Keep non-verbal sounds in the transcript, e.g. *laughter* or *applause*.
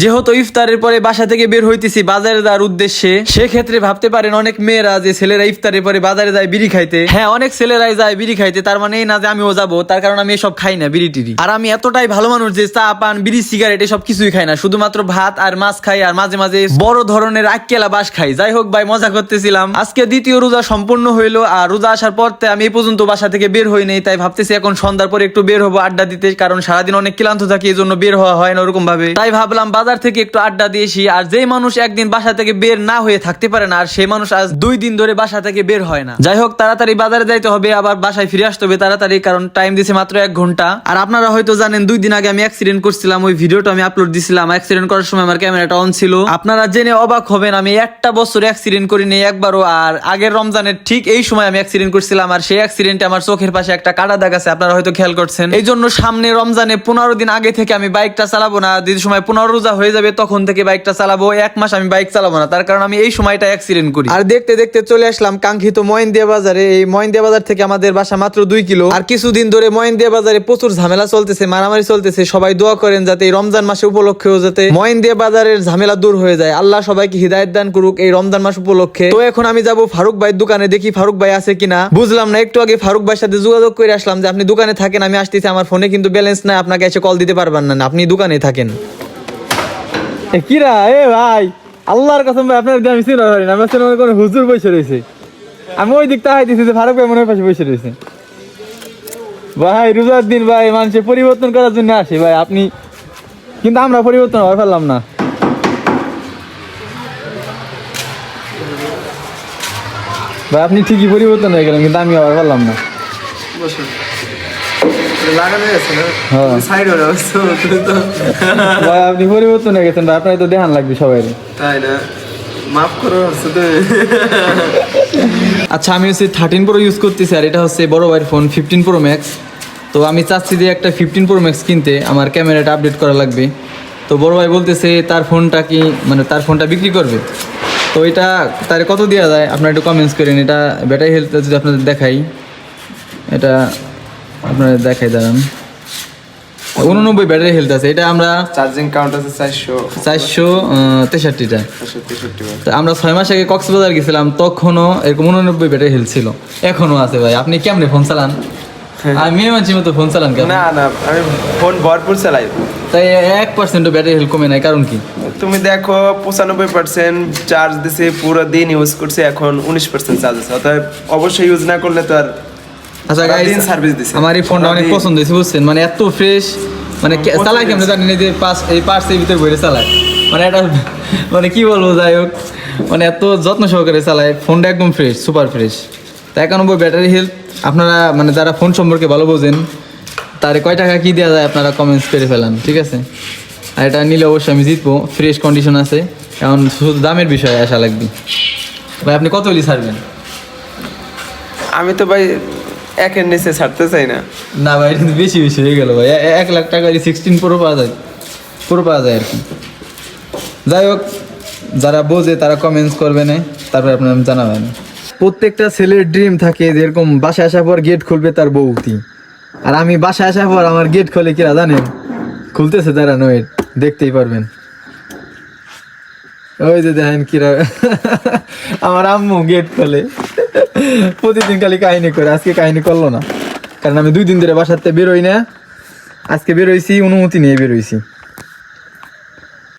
যেহেতু ইফতারের পরে বাসা থেকে বের হইতেছি বাজারে যাওয়ার উদ্দেশ্যে, সেক্ষেত্রে ভাবতে পারেন অনেক মেয়েরা যে ছেলেরা ইফতারের পরে বাজারে যায় বিড়ি খাইতে। হ্যাঁ অনেক ছেলেরাই যায় বিড়ি খাইতে, তার মানে এই না যে আমিও যাব, তার কারণ আমি এসব খাই না বিড়ি টিড়ি। আর আমি এতটাই ভালো মানুষ যে চা, পান, বিড়ি, সিগারেট এসব কিছুই খাই না, শুধুমাত্র ভাত আর মাছ খাই আর মাঝে মাঝে বড় ধরনের আক্কেলা বাস খাই। যাই হোক ভাই, মজা করতেছিলাম। আজকে দ্বিতীয় রোজা সম্পূর্ণ হইল আর রোজা আসার পর আমি এই পর্যন্ত বাসা থেকে বের হই নাই, তাই ভাবতেছি এখন সন্ধ্যার পরে একটু বের হব, আড্ডা দিতে, কারণ সারাদিন অনেক ক্লান্ত থাকি এই জন্য বের হওয়া হয় না ওরকম ভাবে তাই ভাবলাম বাজার থেকে একটু আড্ডা দিয়েছি, আর যেই মানুষ একদিন বাসা থেকে বের না হয়ে থাকতে পারে না, আর সেই মানুষ আজ দুই দিন ধরে বাসা থেকে বের হয় না। যাই হোক, তাড়াতাড়ি বাজারে যাইতে হবে, আবার বাসায় ফিরে আসতে হবে তাড়াতাড়ি, কারণ টাইম দিছে মাত্র এক ঘণ্টা। আর আপনারা হয়তো জানেন, দুই দিন আগে আমি অ্যাক্সিডেন্ট করছিলাম, ওই ভিডিওটা আমি আপলোড দিছিলাম। অ্যাক্সিডেন্ট করার সময় আমার ক্যামেরাটা অন ছিল। আপনারা জেনে অবাক হবেন, আমি একটা বছর অ্যাক্সিডেন্ট করি করিনি একবারও, আর আগের রমজানের ঠিক এই সময় আমি অ্যাক্সিডেন্ট করছিলাম, আর সেই অ্যাক্সিডেন্টে আমার চোখের পাশে একটা কাটা দাগ আছে, আপনারা হয়তো খেয়াল করছেন। এই জন্য সামনে রমজানে পনেরো দিন আগে থেকে আমি বাইকটা চালাবো না, যে সময় পনেরো রোজা হয়ে যাবে, তখন থেকে বাইকটা চালাবো। এক মাস আমি বাইক চালাবো না, তার কারণ আমি এই সময়টা অ্যাক্সিডেন্ট করি। আর দেখতে দেখতে চলে আসলাম কাঙ্ক্ষিত ময়নদিয়া বাজারে। এই ময়নদিয়া বাজার থেকে আমাদের বাসা মাত্র দুই কিলো। আর কিছুদিন ধরে ময়নদিয়া বাজারে প্রচুর ঝামেলা চলতেছে, মারামারি চলতেছে। সবাই দোয়া করেন যাতে এই রমজান মাসে উপলক্ষেও যাতে ময়নদিয়া বাজারের ঝামেলা দূর হয়ে যায়। আল্লাহ সবাইকে হৃদায়ত দান করুক এই রমজান মাস উপলক্ষে। তো এখন আমি যাব ফারুক ভাইয়ের দোকানে, দেখি ফারুক ভাই আছে কিনা। বুঝলাম না, একটু আগে ফারুক ভাইয়ের সাথে যোগাযোগ করে আসলাম যে, আপনি দোকানে থাকেন, আমি আসতেছি, আমার ফোনে কিন্তু ব্যালেন্স নাই, আপনাকে এসে কল দিতে পারবেন না আপনি দোকানে থাকেন। কিরা? এ ভাই, আল্লাহর কসম ভাই, আপনার আমি চিনা পারি না। আমার চিনে কোনো হুজুর বসে রয়েছে। আমি ওই দিক তাহাই দিছি যে ফারুক ভাই মনে পাশে বসে রয়েছে। ভাই, রোজার দিন ভাই মানুষের পরিবর্তন করার জন্য আসে ভাই, আপনি কিন্তু আমরা পরিবর্তন হয়ে ফেললাম না। ভাই, আপনি ঠিকই পরিবর্তন হয়ে গেলেন, কিন্তু আমি আবার পারলাম না। আপনি পরিবর্তন হয়ে গেছেন আপনার তো দেখান লাগবে সবাই তাই না? মাফ করো আচ্ছা আমি হচ্ছে থার্টিন প্রো ইউজ করতেছি আর এটা হচ্ছে বড় ভাইয়ের ফোন ফিফটিন প্রো ম্যাক্স তো আমি চাচ্ছি যে একটা ফিফটিন প্রো ম্যাক্স কিনতে আমার ক্যামেরাটা আপডেট করা লাগবে। তো বড় ভাই বলতেছে তার ফোনটা কি মানে তার ফোনটা বিক্রি করবে? তো এটা তার কত দেওয়া যায়? আপনারা একটু কমেন্টস করেন এটা ব্যাটারি হেলথ যদি আপনাদের দেখাই। এটা আপনাদের দেখাই দাঁড়ান উননব্বই ব্যাটারি হেলথ আছে এটা আমরা চার্জিং কাউন্ট আছে চারশো। চারশো তেষট্টিটা। তো আমরা ছয় মাস আগে কক্সবাজার গেছিলাম তখনও এরকম উননব্বই ব্যাটারি হেলথ ছিল। এখনও আছে ভাই আপনি কেমনে ফোন চালান? আর মেয়ে মানুষের মতো ফোন চালান কেমন না না আমি ফোন ভরপুর চালাই। তাই এক পার্সেন্ট ব্যাটারি হেলথ কমে নাই কারণ কি? তুমি দেখো পঁচানব্বই পার্সেন্ট চার্জ দিছে পুরো দিন ইউজ করছে এখন উনিশ পার্সেন্ট চার্জ আছে অতএব অবশ্যই ইউজ না করলে তো আর আচ্ছা গাইস service দিছে। আমার এই ফোনটা অনেক পছন্দ হয়েছে বুঝছেন? মানে এত ফ্রেশ মানে চালায় কেমন জানি না যে পাস এই পার্সের ভিতরে বইরে চালায়। মানে এটা মানে কি বলব যাই হোক। মানে এত যত্ন সহকারে চালায় ফোনটা একদম ফ্রেশ সুপার ফ্রেশ তা একানব্বই ব্যাটারি হেলথ আপনারা মানে যারা ফোন সম্পর্কে ভালো বোঝেন তার কয় টাকা কি দেওয়া যায় আপনারা কমেন্টস করে ফেলান ঠিক আছে? আর এটা নিলে অবশ্যই আমি জিতবো ফ্রেশ কন্ডিশন আছে। এখন শুধু দামের বিষয়ে আসা লাগবে। ভাই আপনি কত হলি ছাড়বেন? আমি তো ভাই একের নিচে ছাড়তে চাই না। না ভাই, কিন্তু বেশি বেশি হয়ে গেল ভাই। এক লাখ টাকা সিক্সটিন প্রো পাওয়া যায়। প্রো পাওয়া যায় আর কি। যাই হোক, যারা বোঝে তারা কমেন্টস করবে না, তারপরে আপনার জানাবেন প্রত্যেকটা ছেলের ড্রিম থাকে যেরকম বাসায় আসার পর গেট খুলবে তার বউতি আর আমি বাসায় আসার পর আমার গেট খোলে কিরা জানেন খুলতেছে তারা নয়ের দেখতেই পারবেন। ওই যে দেখেন কিরা *laughs* আমার আম্মু গেট খোলে। প্রতিদিন খালি কাহিনী করে, আজকে কাহিনী করল না। কারণ আমি দুই দিন ধরে বাসাতে বেরোই না। আজকে বেরোইছি, অনুমতি নিয়ে বেরোইছি।